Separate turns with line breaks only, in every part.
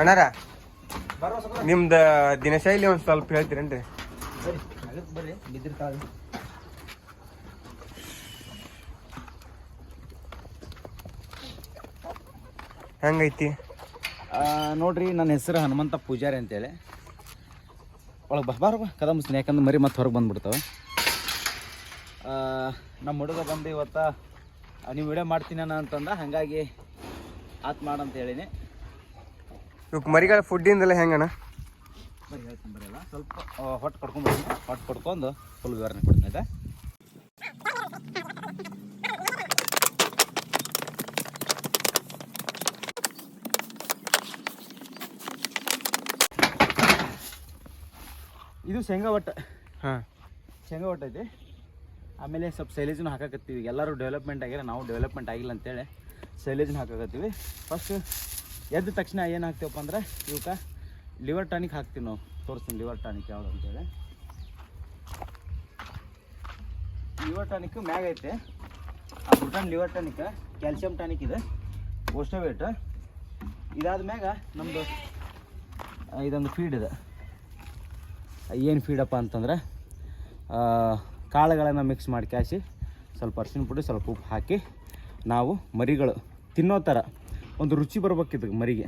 ಅಣ್ಣಾರ ನಿಮ್ದು ದಿನಶೈಲಿ ಒಂದ್ ಸ್ವಲ್ಪ ಹೇಳ್ತೀರೇನ್ರಿ? ಹೆಂಗೈತಿ?
ನೋಡ್ರಿ ನನ್ನ ಹೆಸರು ಹನುಮಂತ ಪೂಜಾರಿ ಅಂತೇಳಿ. ಒಳಗೆ ಬಾ ಬಾರ ಬಾ ಕದ ಯಾಕಂದ್ರೆ ಮರಿ ಮತ್ತೆ ಹೊರಗೆ ಬಂದ್ಬಿಡ್ತಾವೆ. ನಮ್ಮ ಹುಡುಗ ಬಂದು ಇವತ್ತು ನೀವು ವಿಡಿಯೋ ಮಾಡ್ತೀನಿ ಅಂತಂದ ಹಾಗಾಗಿ ಆತ್ ಮಾಡಂತ ಹೇಳಿನಿ.
ಇವಕ್ ಮರಿಗಳ ಫುಡ್ಡಿಂದೆಲ್ಲ ಹೆಂಗಣ್ಣ?
ಬರೀ ಹೇಳ್ತೀನಿ ಬರಲ್ಲ. ಸ್ವಲ್ಪ ಹೊಟ್ಟೆ ಕಡ್ಕೊಂಡು ಹೊಟ್ಟೆ ಕೊಡ್ಕೊಂಡು ಫುಲ್ ವಿವರಣೆ ಕೊಡ್ತೀನಿ ಆಯ್ತಾ? ಇದು ಶೇಂಗಾ ಒಟ್ಟ.
ಹಾಂ.
ಶೇಂಗಾ ಒಟ್ಟ ಐತಿ. ಆಮೇಲೆ ಸ್ವಲ್ಪ ಸೈಲೇಜನ್ನು ಹಾಕಾಕತ್ತೀವಿ. ಎಲ್ಲರೂ ಡೆವಲಪ್ಮೆಂಟ್ ಆಗ್ಯಾರ ನಾವು ಡೆವಲಪ್ಮೆಂಟ್ ಆಗಿಲ್ಲ ಅಂತೇಳಿ ಸೈಲೇಜನ್ನ ಹಾಕಾಕತ್ತೀವಿ. ಫಸ್ಟ್ ಎದ್ದ ತಕ್ಷಣ ಏನು ಹಾಕ್ತೇವಪ್ಪ ಅಂದ್ರೆ ಇವಕ್ಕೆ ಲಿವರ್ ಟಾನಿಕ್ ಹಾಕ್ತೀವಿ ನಾವು. ತೋರಿಸ್ತೀನಿ ಲಿವರ್ ಟಾನಿಕ್ ಯಾವುದು ಅಂತೇಳಿ ಲಿವರ್ ಟಾನಿಕ್ ಮ್ಯಾಗ ಐತೆ. ಆ Britain liver tonic calcium tonic ಇದೆ. ಓಸ್ಟೋವೇಟ್ ಇದಾದ ಮ್ಯಾಗ ನಮ್ಮದು ಇದೊಂದು ಫೀಡ್ ಇದೆ. ಏನು ಫೀಡಪ್ಪ ಅಂತಂದ್ರೆ ಕಾಳುಗಳನ್ನು ಮಿಕ್ಸ್ ಮಾಡಿ ಕ್ಯಾಸಿ, ಸ್ವಲ್ಪ ಅರ್ಶಿನ ಪುಡಿ, ಸ್ವಲ್ಪ ಉಪ್ಪು ಹಾಕಿ, ನಾವು ಮರಿಗಳು ತಿನ್ನೋ ಥರ ಒಂದು ರುಚಿ ಬರ್ಬೇಕಿದ್ದು ಮರಿಗೆ.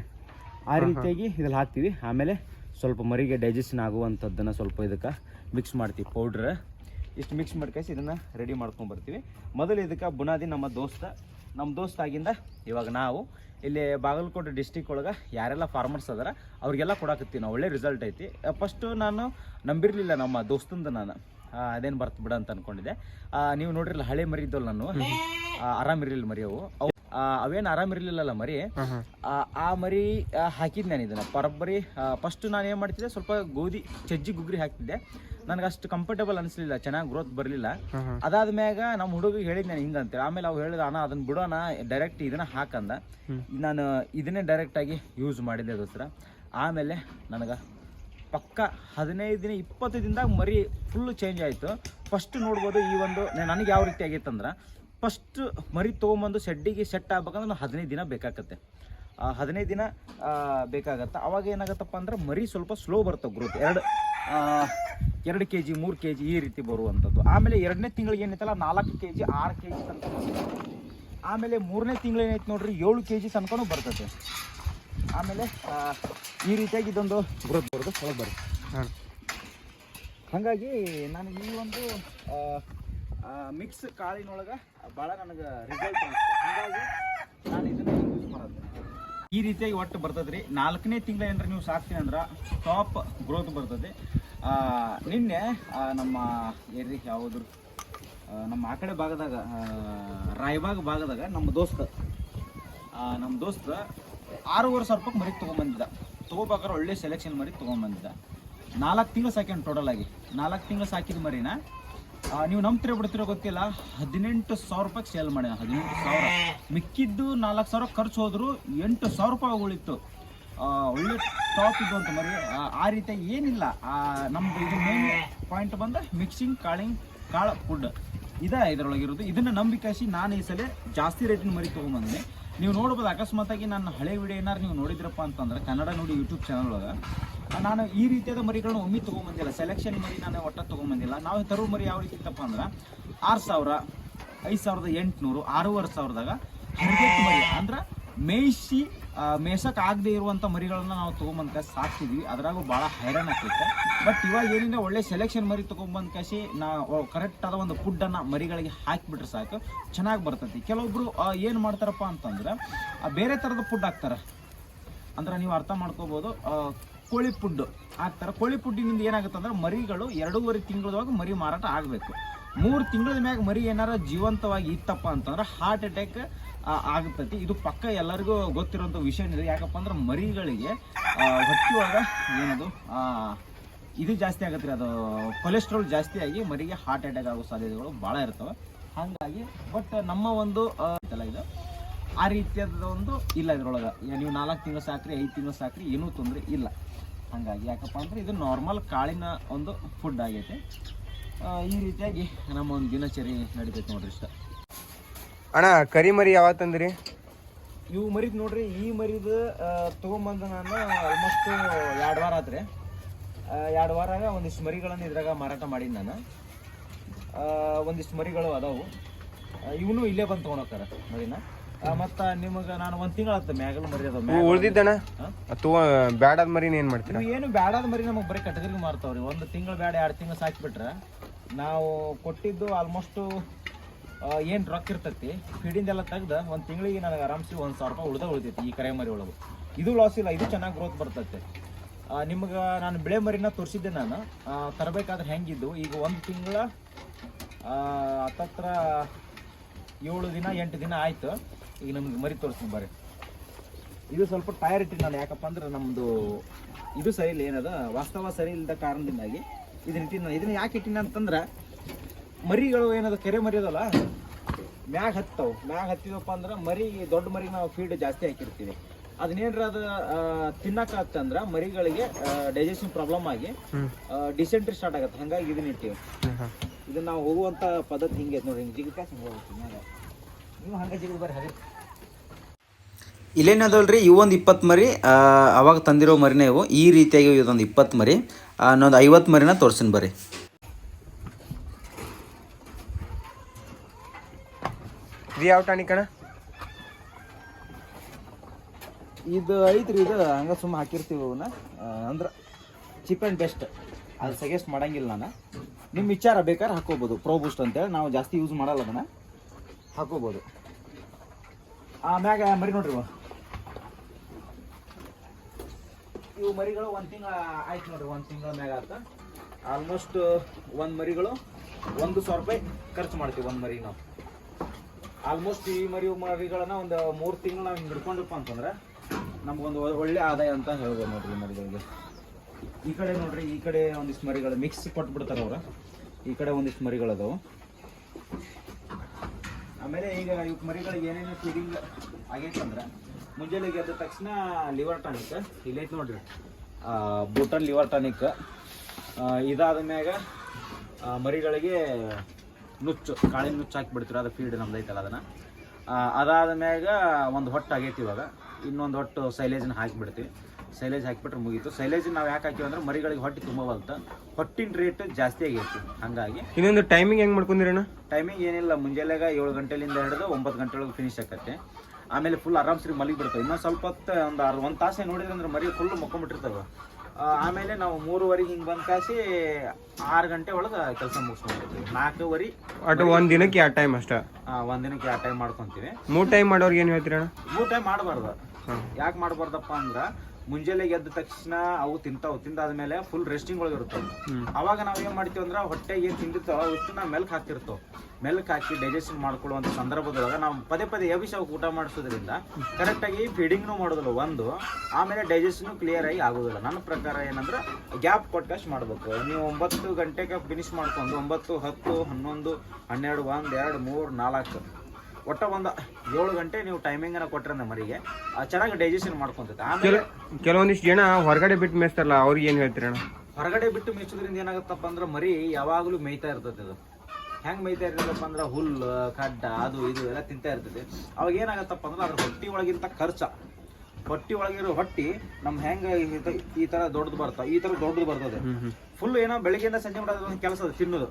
ಆ ರೀತಿಯಾಗಿ ಇದ್ರಲ್ಲಿ ಹಾಕ್ತೀವಿ. ಆಮೇಲೆ ಸ್ವಲ್ಪ ಮರಿಗೆ ಡೈಜೆಷನ್ ಆಗುವಂಥದ್ದನ್ನು ಸ್ವಲ್ಪ ಇದಕ್ಕೆ ಮಿಕ್ಸ್ ಮಾಡ್ತೀವಿ ಪೌಡ್ರ್ ಇಷ್ಟು ಮಿಕ್ಸ್ ಮಾಡ್ಕೇಸಿ ಇದನ್ನು ರೆಡಿ ಮಾಡ್ಕೊಂಡು ಬರ್ತೀವಿ. ಮೊದಲು ಇದಕ್ಕೆ ಬುನಾದಿ ನಮ್ಮ ದೋಸ್ತ ನಮ್ಮ ದೋಸ್ತ ಆಗಿಂದ ಇವಾಗ ನಾವು. ಇಲ್ಲಿ ಬಾಗಲಕೋಟೆ ಡಿಸ್ಟಿಕ್ ಒಳಗೆ ಯಾರೆಲ್ಲ ಫಾರ್ಮರ್ಸ್ ಅದಾರ ಅವ್ರಿಗೆಲ್ಲ ಕೊಡಾಕತ್ತೀವಿ ನಾವು. ಒಳ್ಳೆ ರಿಸಲ್ಟ್ ಐತಿ. ಫಸ್ಟು ನಾನು ನಂಬಿರಲಿಲ್ಲ ನಮ್ಮ ದೋಸ್ತಂದು ನಾನು. ಅದೇನು ಬರ್ತು ಬಿಡ ಅಂತ ಅಂದ್ಕೊಂಡಿದ್ದೆ ನೀವು ನೋಡಿರಲ್ಲ ಹಳೆ ಮರಿ ಇದ್ದವಲ್ಲ ನಾನು. ಆರಾಮಿರಲಿಲ್ಲ ಮರಿಯವು ಮರಿ ಅವು ಅವೇನು ಆರಾಮಿರ್ಲಿಲ್ಲಲ್ಲ ಮರಿ. ಆ, ಆ ಮರಿ ಹಾಕಿದ್ ನಾನು ಇದನ್ನ. ಪರಬ್ಬರಿ ಫಸ್ಟ್ ನಾನು ಏನು ಮಾಡ್ತಿದ್ದೆ ಸ್ವಲ್ಪ ಗೋಧಿ ಚಜ್ಜಿ ಗುಗ್ರಿ ಹಾಕ್ತಿದ್ದೆ. ನನಗೆ ಅಷ್ಟು ಕಂಫರ್ಟಬಲ್ ಅನಿಸ್ಲಿಲ್ಲ ಚೆನ್ನಾಗಿ ಗ್ರೋತ್ ಬರಲಿಲ್ಲ. ಅದಾದ ಮ್ಯಾಗ ನಮ್ಮ ಹುಡುಗಿಗೆ ಹೇಳಿದ್ ನಾನು ಹಿಂಗಂತೇಳಿ ಆಮೇಲೆ ಅವು ಹೇಳಿದ ಅಣ್ಣ ಅದನ್ನ ಬಿಡೋಣ ಡೈರೆಕ್ಟ್ ಇದನ್ನ ಹಾಕಂದ ನಾನು ಇದನ್ನೇ ಡೈರೆಕ್ಟಾಗಿ ಯೂಸ್ ಮಾಡಿದ್ದೆ ದೋಸ್ತರ. ಆಮೇಲೆ ನನಗೆ ಪಕ್ಕ ಹದಿನೈದು ದಿನ ಇಪ್ಪತ್ತು ದಿನದಾಗ ಮರಿ ಫುಲ್ ಚೇಂಜ್ ಆಯಿತು. ಫಸ್ಟ್ ನೋಡ್ಬೋದು ಈ ಒಂದು ನನಗೆ ಯಾವ ರೀತಿ ಆಗೈತಂದ್ರೆ ಫಸ್ಟ್ ಮರಿ ತೊಗೊಂಬಂದು ಶೆಡ್ಡಿಗೆ ಸೆಟ್ ಆಗ್ಬೇಕಂದ್ರೆ ಒಂದು ಹದಿನೈದು ದಿನ ಬೇಕಾಗತ್ತೆ. ಹದಿನೈದು ದಿನ ಬೇಕಾಗತ್ತೆ. ಅವಾಗ ಏನಾಗತ್ತಪ್ಪ ಅಂದ್ರೆ ಮರಿ ಸ್ವಲ್ಪ ಸ್ಲೋ ಬರ್ತವೆ ಗ್ರೋತ್ ಎರಡು ಎರಡು ಕೆ ಜಿ ಮೂರು ಕೆ ಜಿ ಈ ರೀತಿ ಬರುವಂಥದ್ದು. ಆಮೇಲೆ ಎರಡನೇ ತಿಂಗಳಿಗೆ ಏನೈತಲ್ಲ ನಾಲ್ಕು ಕೆ ಜಿ ಆರು ಕೆ ಜಿ ತನಕ ಆಮೇಲೆ ಮೂರನೇ ತಿಂಗಳು ಏನೈತೆ ನೋಡ್ರಿ ಏಳು ಕೆ ಜಿ ತನಕನೂ ಬರ್ತದೆ. ಆಮೇಲೆ ಈ ರೀತಿಯಾಗಿ ಇದೊಂದು ಗ್ರೋತ್ ಬರೋದು ಒಳಗೆ ಬರುತ್ತೆ.
ಹಾಂ.
ಹಾಗಾಗಿ ನನಗೆ ಈ ಒಂದು ಮಿಕ್ಸ್ ಕಾಳಿನೊಳಗೆ ಭಾಳ ನನಗೆ ರಿಸಲ್ಟ್ ಹಾಗಾಗಿ ನಾನು ಇದನ್ನ ಯೂಸ್ ಮಾಡೋದು ಈ ರೀತಿಯಾಗಿ ಒಟ್ಟು ಬರ್ತದೆ ರೀ ನಾಲ್ಕನೇ ತಿಂಗಳ ಏನಾರ ನೀವು ಸಾಕ್ತೀನಿ ಅಂದ್ರೆ ಟಾಪ್ ಗ್ರೋತ್ ಬರ್ತದೆ. ನಿನ್ನೆ ನಮ್ಮ ಏರಿ ಯಾವುದು? ನಮ್ಮ ಆ ಕಡೆ ಭಾಗದಾಗ ರಾಯಬಾಗ್ ಭಾಗದಾಗ ನಮ್ಮ ದೋಸ್ತ ನಮ್ಮ ದೋಸ್ತ ಆರೂವರೆ ಸಾವಿರ ರೂಪಾಯಿ ಮರಿ ತೊಗೊಂಬಂದಿದ್ದ. ತೊಗೋಬೇಕಾದ್ರೆ ಒಳ್ಳೆ ಸೆಲೆಕ್ಷನ್ ಮರಿ ತೊಗೊಂಬಂದಿದ್ದ. ನಾಲ್ಕು ತಿಂಗಳು ಸಾಕ್ಯಾನ ಟೋಟಲ್ ಆಗಿ. ನಾಲ್ಕು ತಿಂಗಳು ಸಾಕಿದ ಮರಿನ ನೀವು ನಂಬ್ತಿರೋ ಬಿಡ್ತಿರೋ ಗೊತ್ತಿಲ್ಲ. ಹದಿನೆಂಟು ಸಾವಿರ ರೂಪಾಯಿ ಸೇಲ್ ಮಾಡಿ ಹದಿನೆಂಟು ಸಾವಿರ. ಮಿಕ್ಕಿದ್ದು ನಾಲ್ಕು ಸಾವಿರ ಖರ್ಚು ಹೋದ್ರು ಎಂಟು ಸಾವಿರ ರೂಪಾಯಿ ಉಳಿತು ಒಳ್ಳೆ ಟಾಪ್ ಇದು ಅಂತ ಮರಿ. ಆ, ರೀತಿ ಏನಿಲ್ಲ. ನಮ್ದು ಇದು ಮೇನ್ ಪಾಯಿಂಟ್ ಬಂದ ಮಿಕ್ಸಿಂಗ್ ಕಾಳಿಂಗ್ ಕಾಳ ಫುಡ್ ಇದ ಇದರೊಳಗಿರೋದು. ಇದನ್ನ ನಂಬಿಕಾಸಿ ನಾನು ಈ ಸಲ ಜಾಸ್ತಿ ರೇಟಿನ ಮರಿ ತೊಗೊಂಬಂದೆ ನೀವು ನೋಡ್ಬೋದು ಅಕಸ್ಮಾತಾಗಿ ನನ್ನ ಹಳೆ ವಿಡಿಯೋ ಏನಾರು ನೀವು ನೋಡಿದ್ರಪ್ಪ ಅಂತಂದ್ರೆ ಕನ್ನಡ ನೋಡಿ ಯೂಟ್ಯೂಬ್ ಚಾನಲ್ ಒಳಗೆ. ನಾನು ಈ ರೀತಿಯಾದ ಮರಿಗಳನ್ನ ಒಮ್ಮೆ ತೊಗೊಂಬಂದಿಲ್ಲ. ಸೆಲೆಕ್ಷನ್ ಮರಿ ನಾನು ಒಟ್ಟ ತೊಗೊಂಬಂದಿಲ್ಲ. ನಾವು ತರುವ ಮರಿ ಯಾವ ರೀತಿ ಇತ್ತಪ್ಪ ಅಂದ್ರೆ ಆರು ಸಾವಿರ ಐದು ಸಾವಿರದ ಎಂಟುನೂರು ಆರೂವರೆ ಸಾವಿರದಾಗ ಹರಿಗೆಟ್ಟು ಮರಿ ಅಂದ್ರೆ ಮೇಯಿಸಿ ಆ, ಮೇಯ್ಸಕ್ ಆಗದೆ ಇರುವಂಥ ಮರಿಗಳನ್ನು ನಾವು ತೊಗೊಂಬಂದ್ ಸಾಕ್ತಿದ್ವಿ. ಅದ್ರಾಗೂ ಭಾಳ ಹೈರಾಣ ಆಗ್ತಿತ್ತು ಬಟ್ ಇವಾಗ ಏನಿದೆ ಒಳ್ಳೆ ಸೆಲೆಕ್ಷನ್ ಮರಿ ತೊಗೊಂಬಂದ್ ಕಸಿ ನಾ ಕರೆಕ್ಟಾದ ಒಂದು ಫುಡ್ಡನ್ನು ಮರಿಗಳಿಗೆ ಹಾಕಿಬಿಟ್ರೆ ಸಾಕು. ಚೆನ್ನಾಗಿ ಬರ್ತೈತಿ. ಕೆಲವೊಬ್ರು ಏನು ಮಾಡ್ತಾರಪ್ಪ ಅಂತಂದ್ರೆ ಬೇರೆ ಥರದ ಫುಡ್ ಹಾಕ್ತಾರೆ. ಅಂದ್ರೆ ನೀವು ಅರ್ಥ ಮಾಡ್ಕೋಬೋದು. ಕೋಳಿ ಫುಡ್ ಹಾಕ್ತಾರೆ ಕೋಳಿ ಫುಡ್ಡಿನಿಂದ ಏನಾಗುತ್ತೆ ಅಂದ್ರೆ ಮರಿಗಳು ಎರಡೂವರೆ ತಿಂಗಳದಾಗ ಮರಿ ಮಾರಾಟ ಆಗಬೇಕು. ಮೂರು ತಿಂಗಳ ಮ್ಯಾಗ ಮರಿ ಏನಾರ ಜೀವಂತವಾಗಿ ಇತ್ತಪ್ಪ ಅಂತಂದ್ರೆ ಹಾರ್ಟ್ ಅಟ್ಯಾಕ್ ಆಗುತ್ತೈತಿ. ಇದು ಪಕ್ಕ ಎಲ್ಲರಿಗೂ ಗೊತ್ತಿರೋಂಥ ವಿಷಯ ಏನಿದೆ? ಯಾಕಪ್ಪ ಅಂದ್ರೆ ಮರಿಗಳಿಗೆ ಹೊತ್ತುವಾಗ ಏನದು ಇದು ಜಾಸ್ತಿ ಆಗತ್ತೆ ಅದು ಕೊಲೆಸ್ಟ್ರಾಲ್ ಜಾಸ್ತಿ ಆಗಿ ಮರಿಗೆ ಹಾರ್ಟ್ ಅಟ್ಯಾಕ್ ಆಗೋ ಸಾಧ್ಯತೆಗಳು ಭಾಳ ಇರ್ತವೆ. ಹಾಗಾಗಿ ಬಟ್ ನಮ್ಮ ಒಂದು ಇದು. ಆ ರೀತಿಯಾದ ಒಂದು ಇಲ್ಲ ಇದ್ರೊಳಗೆ. ನೀವು ನಾಲ್ಕು ತಿಂಗಳು ಸಾಕ್ರಿ ಐದು ತಿಂಗಳು ಸಾಕ್ರಿ ಏನೂ ತೊಂದರೆ ಇಲ್ಲ. ಹಾಗಾಗಿ ಯಾಕಪ್ಪ ಅಂದ್ರೆ ಇದು ನಾರ್ಮಲ್ ಕಾಳಿನ ಒಂದು ಫುಡ್ ಆಗೈತೆ. ಈ ರೀತಿಯಾಗಿ ನಮ್ಮ ಒಂದು ದಿನಚರಿ ನಡಿತೈತೆ ನೋಡ್ರಿ ಇಷ್ಟ.
ಅಣ್ಣ ಕರಿ ಮರಿ ಯಾವತ್ತಂದ್ರಿ
ಇವು ಮರಿದ್ ನೋಡ್ರಿ ಈ ಮರಿದು ತೊಗೊಂಬಂದು ನಾನು ಆಲ್ಮೋಸ್ಟ್ ಎರಡು ವಾರ ಆದ್ರೆ ಎರಡು ವಾರ ಒಂದಿಷ್ಟು ಮರಿಗಳನ್ನು ಇದ್ರಾಗ ಮಾರಾಟ ಮಾಡೀನಿ ನಾನು. ಒಂದಿಷ್ಟು ಮರಿಗಳು ಅದಾವು. ಇವನು ಇಲ್ಲೇ ಬಂದು ತೊಗೊಂಡೋಗ್ತಾರೆ ಮರಿನ. ಮತ್ತು ನಿಮಗೆ ನಾನು ಒಂದು ತಿಂಗಳ ಆಗ್ತದೆ ಮ್ಯಾಗಲ್ ಮರಿ ಅದಾವ ಮ್ಯಾಗ
ಉಳ್ದಿದ್ದಣ? ಅಥವಾ ಬ್ಯಾಡಾದ ಏನ್ ಮಾಡ್ತೀರಾ?
ಇವು ಏನು ಬ್ಯಾಡಾದ ಮರಿ ನಮಗೆ ಬರೀ ಕಟಗರಿಗೆ ಮಾರ್ತಾವ್ರಿ. ಒಂದು ತಿಂಗಳು ಬ್ಯಾಡ ಎರಡು ತಿಂಗಳು ಸಾಕಿಬಿಟ್ರೆ ನಾವು ಕೊಟ್ಟಿದ್ದು ಆಲ್ಮೋಸ್ಟ್ ಏನು ರೊಕ್ಕ ಇರ್ತೈತಿ ಫೀಡಿಂದೆಲ್ಲ ತೆಗ್ದು ಒಂದು ತಿಂಗಳಿಗೆ ನನಗೆ ಆರಾಮ್ಸಿ ಒಂದು ಸಾವಿರ ರೂಪಾಯಿ ಉಳ್ದ ಉಳಿತೈತಿ ಈ ಕರೆ ಮರಿ ಒಳಗೆ. ಇದು ಲಾಸ್ ಇಲ್ಲ ಇದು ಚೆನ್ನಾಗಿ ಗ್ರೋತ್ ಬರ್ತೈತೆ. ನಿಮ್ಗೆ ನಾನು ಬಿಳೆ ಮರಿನ ತೋರಿಸಿದ್ದೆ ನಾನು. ಆ, ತರಬೇಕಾದ್ರೆ ಹೆಂಗಿದ್ದು ಈಗ ಒಂದು ತಿಂಗಳ ಹತ್ತತ್ರ ಏಳು ದಿನ ಎಂಟು ದಿನ ಆಯ್ತು. ಈಗ ನಮ್ಗೆ ಮರಿ ತೋರಿಸ್ತೀನಿ ಬರ್ರಿ. ಇದು ಸ್ವಲ್ಪ ಟೈರ್ ಇಟ್ಟಿನಿ ನಾನು ಯಾಕಪ್ಪ ಅಂದ್ರೆ ನಮ್ಮದು ಇದು ಸರಿ ಇಲ್ಲ ಏನದ? ವಾಸ್ತವ ಸರಿ ಇಲ್ಲದ ಕಾರಣದಿಂದಾಗಿ ಇದನ್ನ ಇಟ್ಟಿನ ಇದನ್ನ ಯಾಕೆ ಇಟ್ಟಿನ ಅಂತಂದ್ರೆ ಮರಿಗಳು ಏನದ ಕೆರೆ ಮರಿ ಅದಲ್ಲ? ಮ್ಯಾಗ ಹತ್ತವು. ಮ್ಯಾಗ ಹತ್ತಿದಪ್ಪ ಅಂದ್ರೆ ಮರಿ ದೊಡ್ಡ ಮರಿಗೆ ನಾವು ಫೀಡ್ ಜಾಸ್ತಿ ಹಾಕಿರ್ತೀವಿ. ಅದನ್ನೇನ್ರ ಅದು ಅಂದ್ರ ಮರಿಗಳಿಗೆ ಡೈಜೆಷನ್ ಪ್ರಾಬ್ಲಮ್ ಆಗಿ ಡಿಸೆಂಟ್ರಿ ಸ್ಟಾರ್ಟ್ ಆಗುತ್ತೆ. ಹಂಗಾಗಿ ಇದನ್ನ ಇಟ್ಟಿವಿ. ಇದನ್ನ ನಾವು ಹೋಗುವಂತ ಪದ್ಧತಿ ಹಿಂಗೆ ನೋಡಿ ಹಿಂಗೆ ಜಿಗಿತಾ ಹಿಂಗೆ ಹೋಗ್ತೀವಿ ನೀವು ಹಂಗೆ ಜಿಗಿದು ಬರ್ರಿ ಹಾಗೆ
ಇಲ್ಲೇನದಲ್ರಿ ಇವೊಂದು ಇಪ್ಪತ್ತು ಮರಿ ಅವಾಗ ತಂದಿರೋ ಮರಿನೇ ಇವು. ಈ ರೀತಿಯಾಗಿ ಇದೊಂದು ಇಪ್ಪತ್ತು ಮರಿ. ನಾನೊಂದು ಐವತ್ತು ಮರಿನ ತೋರಿಸಿನ ಬರ್ರಿ.
ಇದು ಯಾವ ಟಾನಿಕ್ ಅಣ್ಣ
ಇದು ಐತ್ರಿ ಇದು ಹಂಗೆ ಸುಮ್ಮ ಹಾಕಿರ್ತೀವಿ ಅವನ್ನ ಅಂದ್ರೆ ಚೀಪ್ ಆ್ಯಂಡ್ ಬೆಸ್ಟ್. ಅದು ಸಜೆಸ್ಟ್ ಮಾಡಂಗಿಲ್ಲ ನಾನು. ನಿಮ್ಮ ವಿಚಾರ ಬೇಕಾದ್ರೆ ಹಾಕೋಬೋದು. ಪ್ರೋ ಬೂಸ್ಟ್ ಅಂತೇಳಿ ನಾವು ಜಾಸ್ತಿ ಯೂಸ್ ಮಾಡಲ್ಲ ಅದನ್ನು. ಹಾಕೋಬೋದು. ಆಮ್ಯಾಗ ಮರಿ ನೋಡ್ರಿ ಇವು. ಮರಿಗಳು ಒಂದು ತಿಂಗಳ ಆಯ್ತು ನೋಡ್ರಿ, ಒಂದು ತಿಂಗಳ ಮ್ಯಾಗ ಆತ. ಆಲ್ಮೋಸ್ಟ್ ಒಂದು ಮರಿಗಳು ಒಂದು ಸಾವಿರ ರೂಪಾಯಿ ಖರ್ಚು ಮಾಡ್ತೀವಿ ಒಂದು ಮರಿ ನಾವು. ಆಲ್ಮೋಸ್ಟ್ ಈ ಮರಿ ಮರಿಗಳನ್ನ ಒಂದು ಮೂರು ತಿಂಗಳು ನಾವು ಹಿಂಗೆ ಹಿಡ್ಕೊಂಡಪ್ಪ ಅಂತಂದ್ರೆ ನಮ್ಗೊಂದು ಒಳ್ಳೆ ಆದಾಯ ಅಂತ ಹೇಳ್ಬೋದು ನೋಡ್ರಿ ಮರಿಗಳಿಗೆ. ಈ ಕಡೆ ನೋಡ್ರಿ, ಈ ಕಡೆ ಒಂದಿಷ್ಟು ಮರಿಗಳು ಮಿಕ್ಸ್ ಕೊಟ್ಬಿಡ್ತಾರೆ ಅವ್ರ. ಈ ಕಡೆ ಒಂದಿಷ್ಟು ಮರಿಗಳು ಅದಾವು. ಆಮೇಲೆ ಈಗ ಇವ್ ಮರಿಗಳಿಗೆ ಏನೇನು ಫೀಡಿಂಗ್ ಆಗೈತಂದ್ರೆ ಮುಂಜಾನೆ ಎದ್ದ ತಕ್ಷಣ ಲಿವರ್ ಟಾನಿಕ್ ಇಲ್ಲೈತೆ ನೋಡ್ರಿ. ಬೂಟನ್ ಲಿವರ್ ಟಾನಿಕ್ ಇದಾದ ಮ್ಯಾಗ ಮರಿಗಳಿಗೆ ನುಚ್ಚು ಕಾಳಿನ ನುಚ್ಚು ಹಾಕಿಬಿಡ್ತೀವಿ ಅದು ಫೀಡ್ ನಮ್ದು ಐತಲ್ಲ ಅದನ್ನು. ಅದಾದ ಮ್ಯಾಗ ಒಂದು ಹೊಟ್ಟು ಆಗೈತಿ ಇವಾಗ. ಇನ್ನೊಂದು ಹೊಟ್ಟು ಸೈಲೇಜನ್ನು ಹಾಕಿಬಿಡ್ತೀವಿ ಸೈಲೇಜ್ ಹಾಕಿಬಿಟ್ರೆ ಮುಗೀತು. ಸೈಲೇಜ್ ನಾವು ಯಾಕೆ ಹಾಕಿವಿ ಅಂದ್ರೆ ಮರಿಗಳಿಗೆ ಹೊಟ್ಟೆ ತುಂಬವಲ್ತ ಹೊಟ್ಟಿನ ರೇಟ್ ಜಾಸ್ತಿ ಆಗೈತಿ. ಹಾಗಾಗಿ
ಇನ್ನೊಂದು ಟೈಮಿಂಗ್ ಹೆಂಗೆ ಮಾಡ್ಕೊಂಡಿರೋಣ?
ಟೈಮಿಂಗ್ ಏನಿಲ್ಲ. ಮುಂಜಾನೆಗ ಏಳು ಗಂಟೆಲಿಂದ ಹಿಡಿದು ಒಂಬತ್ತು ಗಂಟೆ ಒಳಗೆ ಫಿನಿಶ್ ಆಕತ್ತೆ. ಆಮೇಲೆ ಫುಲ್ ಆರಾಮ್ಸ್ರಿ ಮಲಗಿ ಬಿಡ್ತಾವೆ ಇನ್ನೊಂದು ಸ್ವಲ್ಪ ಹೊತ್ತು ಒಂದು ಅರ್ ಒಂದು ತಾಸೆ ನೋಡಿದ್ರೆ ಅಂದ್ರೆ ಮರಿ ಫುಲ್ ಮಕ್ಕೊಂಬಿಟ್ಟಿರ್ತಾವೆ ಆಮೇಲೆ ನಾವು ಮೂರುವರೆಗೆ ಹಿಂಗೆ ಬಂದು ಕಾಸಿ ಆರು ಗಂಟೆ ಒಳಗೆ ಕೆಲಸ ಮುಗಿಸ್ಕೊಂಡಿರ್ತೀವಿ ನಾಲ್ಕೂವರೆ
ಅಟ್ ಒಂದ್ ದಿನಕ್ಕೆ ಯಾವ ಟೈಮ್ ಅಷ್ಟ?
ಒಂದು ದಿನಕ್ಕೆ ಆ ಟೈಮ್ ಮಾಡ್ಕೊತೀವಿ.
ಮೂರ್ ಟೈಮ್ ಮಾಡೋರ್ಗೆ ಏನ್ ಹೇಳ್ತೀರ
ಮೂರು ಟೈಮ್ ಮಾಡಬಾರ್ದು. ಯಾಕೆ ಮಾಡಬಾರ್ದಪ್ಪ ಅಂದ್ರೆ ಮುಂಜಾನೆಗೆ ಎದ್ದ ತಕ್ಷಣ ಅವು ತಿಂತಾವು. ತಿಂದಾದ್ಮೇಲೆ ಫುಲ್ ರೆಸ್ಟಿಂಗ್ ಒಳಗೆ ಇರ್ತವೆ. ಅವಾಗ ನಾವು ಏನು ಮಾಡ್ತೀವಿ ಅಂದ್ರೆ ಹೊಟ್ಟೆಗೆ ಏನು ತಿಂದಿರ್ತಾವ ಅಷ್ಟು ನಾವು ಮೆಲ್ಕ್ ಹಾಕ್ತಿರ್ತಾವ. ಮೆಲ್ಕ್ ಹಾಕಿ ಡೈಜೆಷನ್ ಮಾಡ್ಕೊಳ್ಳುವಂಥ ಸಂದರ್ಭದೊಳಗೆ ನಾವು ಪದೇ ಪದೇ ಎಬಿಸಿ ಊಟ ಮಾಡಿಸೋದ್ರಿಂದ ಕರೆಕ್ಟಾಗಿ ಫೀಡಿಂಗ್ನು ಮಾಡೋದಿಲ್ಲ ಒಂದು ಆಮೇಲೆ ಡೈಜೆಷನ್ ಕ್ಲಿಯರ್ ಆಗಿ ಆಗೋದಿಲ್ಲ. ನನ್ನ ಪ್ರಕಾರ ಏನಂದ್ರೆ ಗ್ಯಾಪ್ ಕೊಟ್ಟಷ್ಟು ಮಾಡಬೇಕು. ನೀವು ಒಂಬತ್ತು ಗಂಟೆಗೆ ಫಿನಿಶ್ ಮಾಡ್ಕೊಂಡು ಒಂಬತ್ತು ಹತ್ತು ಹನ್ನೊಂದು ಹನ್ನೆರಡು ಒಂದು ಎರಡು ಮೂರು ನಾಲ್ಕು ಒಟ್ಟ ಒಂದು ಏಳು ಗಂಟೆ ನೀವು ಟೈಮಿಂಗನ್ನು ಕೊಟ್ಟರೆ ಮರಿಗೆ ಆ, ಚೆನ್ನಾಗಿ ಡೈಜೆಷನ್ ಮಾಡ್ಕೊಂತೈತೆ. ಆಮೇಲೆ
ಕೆಲವೊಂದಿಷ್ಟು ಜನ ಹೊರಗಡೆ ಬಿಟ್ಟು ಮೇಯಿಸ್ತಾರಲ್ಲ ಅವ್ರಿಗೆ ಏನು ಹೇಳ್ತೀರಣ್ಣ?
ಹೊರಗಡೆ ಬಿಟ್ಟು ಮೇಯಿಸೋದ್ರಿಂದ ಏನಾಗುತ್ತಪ್ಪ ಅಂದ್ರೆ ಮರಿ ಯಾವಾಗಲೂ ಮೇಯ್ತಾ ಇರ್ತದೆ ಅದು. ಹೆಂಗ್ ಮೇಯ್ತಾ ಇರ್ತದಪ್ಪ ಅಂದ್ರೆ ಹುಲ್ಲು ಕಡ್ಡ ಅದು ಇದು ಎಲ್ಲ ತಿಂತಾ ಇರ್ತದೆ. ಅವಾಗ ಏನಾಗತ್ತಪ್ಪ ಅಂದ್ರೆ ಅದ್ರ ಹೊಟ್ಟಿ ಒಳಗಿಂತ ಖರ್ಚ. ಹೊಟ್ಟಿ ಒಳಗಿರೋ ಹೊಟ್ಟಿ ನಮ್ ಹೆಂಗ ಈ- ತರ ದೊಡ್ಡದು ಬರ್ತಾವ ಈ ತರ ದೊಡ್ಡದು ಬರ್ತದೆ. ಫುಲ್ ಏನೋ ಬೆಳಿಗ್ಗೆಯಿಂದ ಸಂಜೆ ಮಾಡೋದು ಒಂದು ಕೆಲಸ ಅದು ತಿನ್ನೋದು.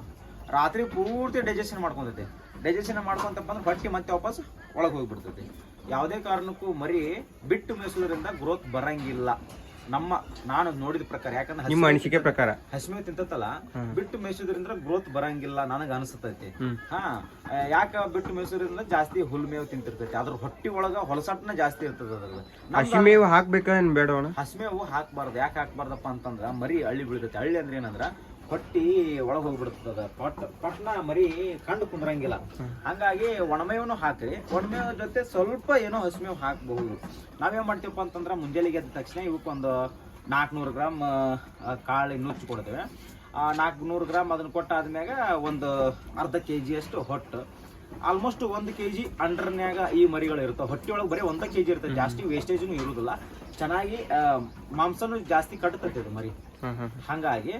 ರಾತ್ರಿ ಪೂರ್ತಿ ಡೈಜೆಷನ್ ಮಾಡ್ಕೊಂತೈತೆ. ಡೈಜೆಷನ್ ಮಾಡ್ಕೊಂತಪ್ಪ ಅಂದ್ರೆ ಹೊಟ್ಟಿ ಮತ್ತೆ ವಾಪಸ್ ಒಳಗೆ ಹೋಗ್ಬಿಡ್ತೈತಿ. ಯಾವುದೇ ಕಾರಣಕ್ಕೂ ಮರಿ ಬಿಟ್ಟು ಮೇಯಿಸೋದ್ರಿಂದ ಗ್ರೋತ್ ಬರಂಗಿಲ್ಲ. ನಮ್ಮ ನಾನು ನೋಡಿದ ಪ್ರಕಾರ ಯಾಕಂದ್ರೆ
ನಿಮ್ಮ ಅನಿಸಿಕೆ ಪ್ರಕಾರ.
ಹಸಿಮೆ ತಿಂತತ್ತಲ್ಲ ಬಿಟ್ಟು ಮೇಯಿಸೋದ್ರಿಂದ ಗ್ರೋತ್ ಬರಂಗಿಲ್ಲ ನನಗೆ ಅನಿಸ್ತೈತಿ. ಹಾ ಯಾಕ ಬಿಟ್ಟು ಮೇಯಿಸೋದ್ರಿಂದ ಜಾಸ್ತಿ ಹುಲ್ಮೇವು ತಿಂತಿರ್ತೈತಿ? ಅದ್ರ ಹೊಟ್ಟಿ ಒಳಗ ಹೊಲಸಾಟನ ಜಾಸ್ತಿ ಇರ್ತದ ಅದ್ರಲ್ಲಿ.
ಹಸಿಮೇವು ಹಾಕ್ಬೇಕಾ ಏನ್ ಬೇಡವಣ್ಣ?
ಹಸಿಮೇವು ಹಾಕ್ಬಾರ್ದು. ಯಾಕೆ ಹಾಕ್ಬಾರ್ದಪ್ಪ ಅಂತಂದ್ರ ಮರಿ ಹಳ್ಳಿ ಬೀಳ್ತೈತಿ. ಹಳ್ಳಿ ಅಂದ್ರೆ ಏನಂದ್ರ ಹೊಟ್ಟಿ ಒಳಗೆ ಹೋಗ್ಬಿಡ್ತದ ಪಟ್ ಪಟ್ನ ಮರಿ ಕಂಡು ಕುಂದ್ರಂಗಿಲ್ಲ. ಹಂಗಾಗಿ ಒಣಮೇವನು ಹಾಕ್ರಿ. ಒಣಮೇವ ಜೊತೆ ಸ್ವಲ್ಪ ಏನೋ ಹಸಿಮೇವು ಹಾಕಬಹುದು. ನಾವೇನ್ ಮಾಡ್ತೀವಪ್ಪ ಅಂತಂದ್ರೆ ಮುಂಜಾನೆಗೆ ಎದ್ದ ತಕ್ಷಣ ಇವಕ್ಕೊಂದು ನಾಲ್ಕುನೂರು ಗ್ರಾಮ್ ಕಾಳು ನುಚ್ಚು ಕೊಡ್ತೇವೆ. ನಾಲ್ಕುನೂರು ಗ್ರಾಮ್ ಅದನ್ನ ಕೊಟ್ಟಾದ್ಮ್ಯಾಗ ಒಂದು ಅರ್ಧ ಕೆ ಜಿಯಷ್ಟು ಹೊಟ್ಟು. ಆಲ್ಮೋಸ್ಟ್ ಒಂದು ಕೆ ಜಿ ಅಂಡರ್ನ್ಯಾಗ ಈ ಮರಿಗಳು ಇರುತ್ತೆ ಹೊಟ್ಟೆ ಒಳಗೆ ಬರೀ ಒಂದ ಕೆ ಜಿ ಇರ್ತದೆ. ಜಾಸ್ತಿ ವೇಸ್ಟೇಜ್ನು ಇರುವುದಿಲ್ಲ ಚೆನ್ನಾಗಿ ಮಾಂಸನೂ ಜಾಸ್ತಿ ಕಟ್ತೈತೆ ಇದು ಮರಿ. ಹಂಗಾಗಿ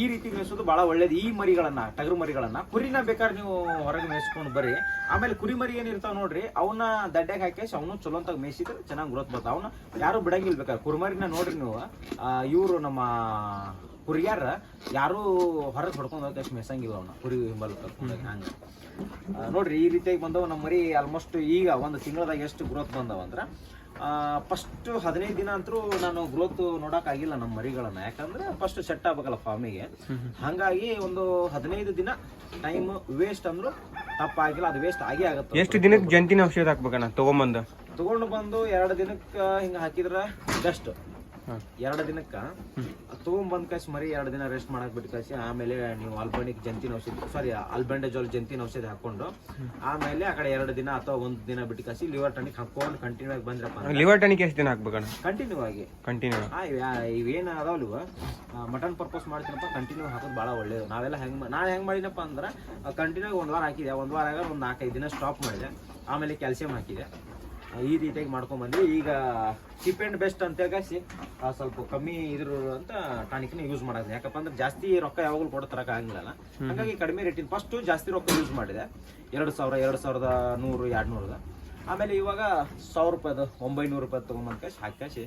ಈ ರೀತಿ ಮೇಯಿಸೋದು ಬಹಳ ಒಳ್ಳೇದು. ಈ ಮರಿಗಳನ್ನ, ಟಗರು ಮರಿಗಳನ್ನ, ಕುರಿನ ಬೇಕಾದ್ರೆ ನೀವು ಹೊರಗೆ ಮೇಯಿಸ್ಕೊಂಡು ಬರ್ರಿ. ಆಮೇಲೆ ಕುರಿ ಮರಿ ಏನಿರ್ತಾವ ನೋಡ್ರಿ ಅವನ್ನ ದಡ್ಡಾಗ ಹಾಕಿ ಅವನು ಚಲೋ ಅಂತ ಮೇಯಿಸಿದ್ರೆ ಚೆನ್ನಾಗಿ ಗ್ರೋತ್ ಬರ್ತಾವ ಅವನ ಯಾರು ಬಿಡಂಗಿಲ್ಲ ಬೇಕಾದ್ರೆ ಕುರಿಮರಿನ ನೋಡ್ರಿ ನೀವು. ಇವರು ನಮ್ಮ ಕುರಿಯಾರ ಯಾರು ಹೊರಗೆ ಹೊಡ್ಕೊಂಡು ಹೋಗಕ್ಕೆ ಮೇಸಂಗಿಲ್ಲ ಅವನ. ಕುರಿ ಹಿಂಬಲ್ ಹಂಗೆ. ನೋಡ್ರಿ, ಈ ರೀತಿಯಾಗಿ ಬಂದವ ನಮ್ಮ ಮರಿ ಆಲ್ಮೋಸ್ಟ್ ಈಗ ಒಂದು ತಿಂಗಳದಾಗ ಎಷ್ಟು ಗ್ರೋತ್ ಬಂದವ ಅಂದ್ರೆ ಫಸ್ಟ್ ಹದಿನೈದು ದಿನ ಅಂತರೂ ನಾನು ಗ್ರೋತ್ ನೋಡೋಕ್ಕಾಗಿಲ್ಲ ಆಗಿಲ್ಲ ನಮ್ಮ ಮರಿಗಳನ್ನ. ಯಾಕಂದ್ರೆ ಫಸ್ಟ್ ಸೆಟ್ ಆಗ್ಬೇಕಲ್ಲ ಫಾರ್ಮಿಗೆ ಹಂಗಾಗಿ ಒಂದು ಹದಿನೈದು ದಿನ ಟೈಮ್ ವೇಸ್ಟ್ ಅಂದ್ರು ತಪ್ಪಾಗಿಲ್ಲ ಅದು ವೇಸ್ಟ್ ಆಗೇ ಆಗುತ್ತೆ.
ಎಷ್ಟು ದಿನಕ್ಕೆ ಜಂತಿನ ಔಷಧ ಹಾಕ್ಬೇಕಣ್ಣ? ತಗೊಂಬಂದು.
ತಗೊಂಡು ಬಂದು ಎರಡು ದಿನಕ್ಕೆ ಹಿಂಗೆ ಹಾಕಿದ್ರೆ ಬೆಸ್ಟ್. ಎರಡು ದಿನಕ್ಕ? ತಗೊಂಬಂದ್ ಕಾಸಿ ಮರಿ ಎರಡು ದಿನ ರೆಸ್ಟ್ ಮಾಡಕ್ ಬಿಟ್ಟು ಕಾಸಿ ಆಮೇಲೆ ನೀವು ಆಲ್ಬಾನಿಕ್ ಜಂತಿನ ಔಷಧಿ ಸಾರಿ ಆಲ್ಬೆಂಡಜಾಲ್ ಜಂತಿನ ಔಷಧಿ ಹಾಕೊಂಡು ಆಮೇಲೆ ಆ ಕಡೆ ಎರಡು ದಿನ ಅಥವಾ ಒಂದ್ ದಿನ ಬಿಟ್ಟು ಕಾಸಿ ಲಿವರ್ ಟನಿಕ್ ಹಾಕೊಂಡು ಕಂಟಿನ್ಯೂ ಆಗಿ ಬಂದ್ರಪ್ಪ
ಲಿವರ್ ಟಾನಿಕ್ ಎಷ್ಟು ದಿನ ಹಾಕ್ಬೇಕಣ್ಣ?
ಕಂಟಿನ್ಯೂ ಆಗಿ.
ಕಂಟಿನ್ಯೂ
ಇವೇನ್ ಅದಾವಲ್ವ? ಮಟನ್ ಪರ್ಪಸ್ ಮಾಡ್ತೀನಪ್ಪ ಕಂಟಿನ್ಯೂ ಹಾಕೋದು ಭಾಳ ಒಳ್ಳೇದು. ನಾವೆಲ್ಲ ಹೆಂಗ್ ನಾನು ಹೆಂಗ್ ಮಾಡಿನಪ್ಪ ಅಂದ್ರೆ ಕಂಟಿನ್ಯೂ ಒಂದ್ ವಾರ ಹಾಕಿದೆ. ಒಂದ್ ವಾರ ಆಗ ಒಂದ್ ನಾಲ್ಕೈದು ದಿನ ಸ್ಟಾಪ್ ಮಾಡಿದೆ. ಆಮೇಲೆ ಕ್ಯಾಲ್ಸಿಯಂ ಹಾಕಿದೆ. ಈ ರೀತಿಯಾಗಿ ಮಾಡ್ಕೊಂಬಂದ್ವಿ ಈಗ ಚೀಪ್ ಆ್ಯಂಡ್ ಬೆಸ್ಟ್ ಅಂತ ಹೇಳಿ ಸ್ವಲ್ಪ ಕಮ್ಮಿ ಇದ್ರು ಅಂತ ಟಾನಿಕ್ನ ಯೂಸ್ ಮಾಡೋದು ಯಾಕಪ್ಪ ಅಂದ್ರೆ ಜಾಸ್ತಿ ರೊಕ್ಕ ಯಾವಾಗಲೂ ಕೊಡ ತರಕ ಆಗಿಲ್ಲಲ್ಲ ಹಾಗಾಗಿ ಕಡಿಮೆ ರೇಟಿನ ಫಸ್ಟ್ ಜಾಸ್ತಿ ರೊಕ್ಕ ಯೂಸ್ ಮಾಡಿದೆ. ಎರಡು ಸಾವಿರ ಎರಡು ಸಾವಿರದ ನೂರು ಎರಡು ನೂರದ ಆಮೇಲೆ ಇವಾಗ ಸಾವಿರ ರೂಪಾಯಿದು ಒಂಬೈನೂರು ರೂಪಾಯಿ ತೊಗೊಂಬಂದ್ ಕಾಶಿ ಹಾಕಿ